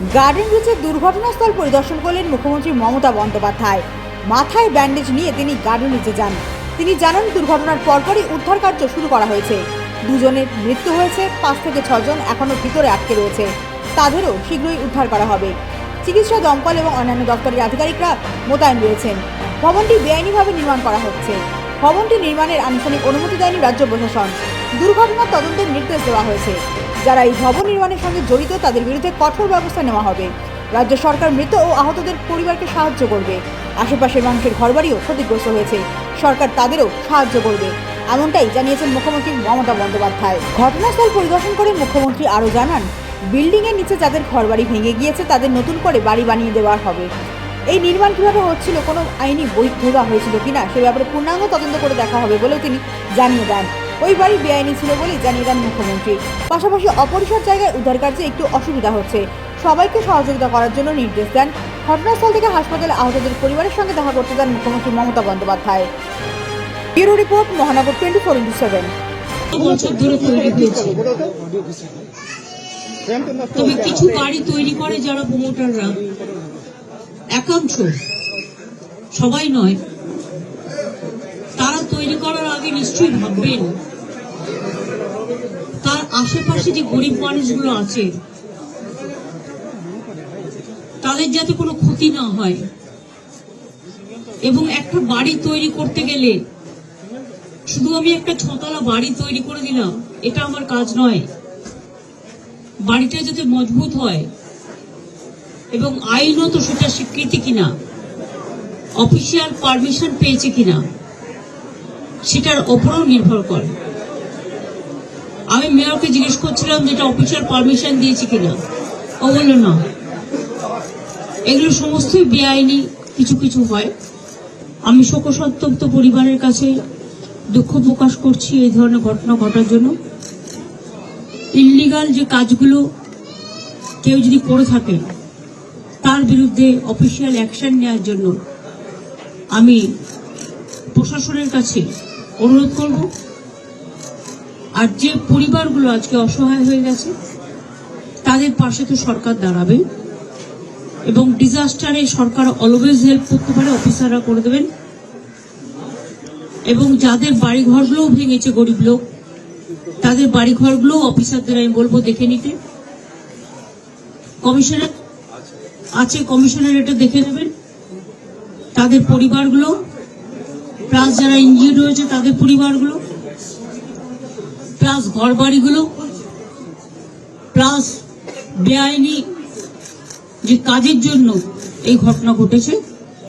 Garden রিচের দুর্ঘটনাস্থল পরিদর্শন করলেন মুখ্যমন্ত্রী মমতা বন্দ্যোপাধ্যায়। মাথায় ব্যান্ডেজ নিয়ে তিনি গার্ডেন রিচে যান। তিনি জানান, দুর্ঘটনার পরপরই উদ্ধার কার্য শুরু করা হয়েছে। দুজনের মৃত্যু হয়েছে, পাঁচ থেকে ছজন এখনও ভিতরে আটকে রয়েছে। তাদেরও শীঘ্রই উদ্ধার করা হবে। চিকিৎসা দমকল এবং অন্যান্য দপ্তরের আধিকারিকরা মোতায়েন রয়েছেন। ভবনটি বেআইনিভাবে নির্মাণ করা হচ্ছে। ভবনটি নির্মাণের আনুষ্ঠানিক অনুমতি দেয়নি রাজ্য প্রশাসন। দুর্ঘটনার তদন্তের নির্দেশ দেওয়া হয়েছে। যারা এই ভবন নির্মাণের সঙ্গে জড়িত, তাদের বিরুদ্ধে কঠোর ব্যবস্থা নেওয়া হবে। রাজ্য সরকার মৃত ও আহতদের পরিবারকে সাহায্য করবে। আশেপাশের মানুষের ঘরবাড়িও ক্ষতিগ্রস্ত হয়েছে। সরকার তাদেরও সাহায্য করবে। এমনটাই জানিয়েছেন মুখ্যমন্ত্রী মমতা বন্দ্যোপাধ্যায়। ঘটনাস্থল পরিদর্শন করে মুখ্যমন্ত্রী আরও জানান বিল্ডিংয়ের নিচে যাদের ঘরবাড়ি ভেঙে গিয়েছে, তাদের নতুন করে বাড়ি বানিয়ে দেওয়া হবে। এই নির্মাণ কীভাবে হচ্ছিল, কোনো আইনি বৈধতা হয়েছিল কিনা, সে ব্যাপারে পূর্ণাঙ্গ তদন্ত করে দেখা হবে বলেও তিনি জানিয়ে দেন। ওই বাড়ি বেআইনি ছিল বলেই জানিয়ে দেন মুখ্যমন্ত্রী। পাশাপাশি অপরিসর জায়গায় উদ্ধার কার্যে একটু অসুবিধা হচ্ছে। সবাইকে সহযোগিতা করার জন্য নির্দেশ দেন ঘটনাস্থল থেকে হাসপাতালে আহতদের পরিবারের সঙ্গে দেখা করতে দেন মুখ্যমন্ত্রী Mamata Bandyopadhyay. Bureau report, Mahanagar twenty four into seven. তবে কিছু বাড়ি তৈরি করে যারা প্রমোটাররা একাংশ সবাই নয়, তারা তৈরি করার আগে নিশ্চয়ই ভাববেন আশেপাশে যে গরিব মানুষগুলো আছে, তাদের যাতে কোনো ক্ষতি না হয়। এবং একটা বাড়ি তৈরি করতে গেলে শুধু আমি একটা ছতলা বাড়ি তৈরি করে দিলাম, এটা আমার কাজ নয়। বাড়িটা যাতে মজবুত হয় এবং আইনত সেটা স্বীকৃতি কিনা, অফিসিয়াল পারমিশন পেয়েছে কিনা, সেটার ওপরও নির্ভর করে। আমি মেয়রকে জিজ্ঞেস করছিলাম যেটা অফিসিয়াল পারমিশন দিয়েছে কিনা। ও বলল, না। এগুলো সমস্তই বেআইনি, কিছু কিছু হয়। আমি শোকসন্তপ্ত পরিবারের কাছে দুঃখ প্রকাশ করছি এই ধরনের ঘটনা ঘটার জন্য। ইল্লিগাল যে কাজগুলো কেউ যদি করে থাকে, তার বিরুদ্ধে অফিসিয়াল অ্যাকশন নেওয়ার জন্য আমি প্রশাসনের কাছে অনুরোধ করব। আর যে পরিবারগুলো আজকে অসহায় হয়ে গেছে, তাদের পাশে তো সরকার দাঁড়াবে। এবং ডিজাস্টারে সরকার অলওয়েজ হেল্প করতে পারে অফিসাররা করে দেবেন। এবং যাদের বাড়ি ঘরগুলোও ভেঙেছে গরিব লোক, তাদের বাড়ি ঘরগুলো অফিসারদের আমি বলব দেখে নিতে। কমিশনার আছে কমিশনার, এটা দেখে নেবেন। তাদের পরিবারগুলো প্লাস যারা ইঞ্জিন রয়েছে, তাদের পরিবারগুলো। প্লাস ঘর বাড়িগুলো প্লাস বেআইনি যে কাজের জন্য এই ঘটনা ঘটেছে।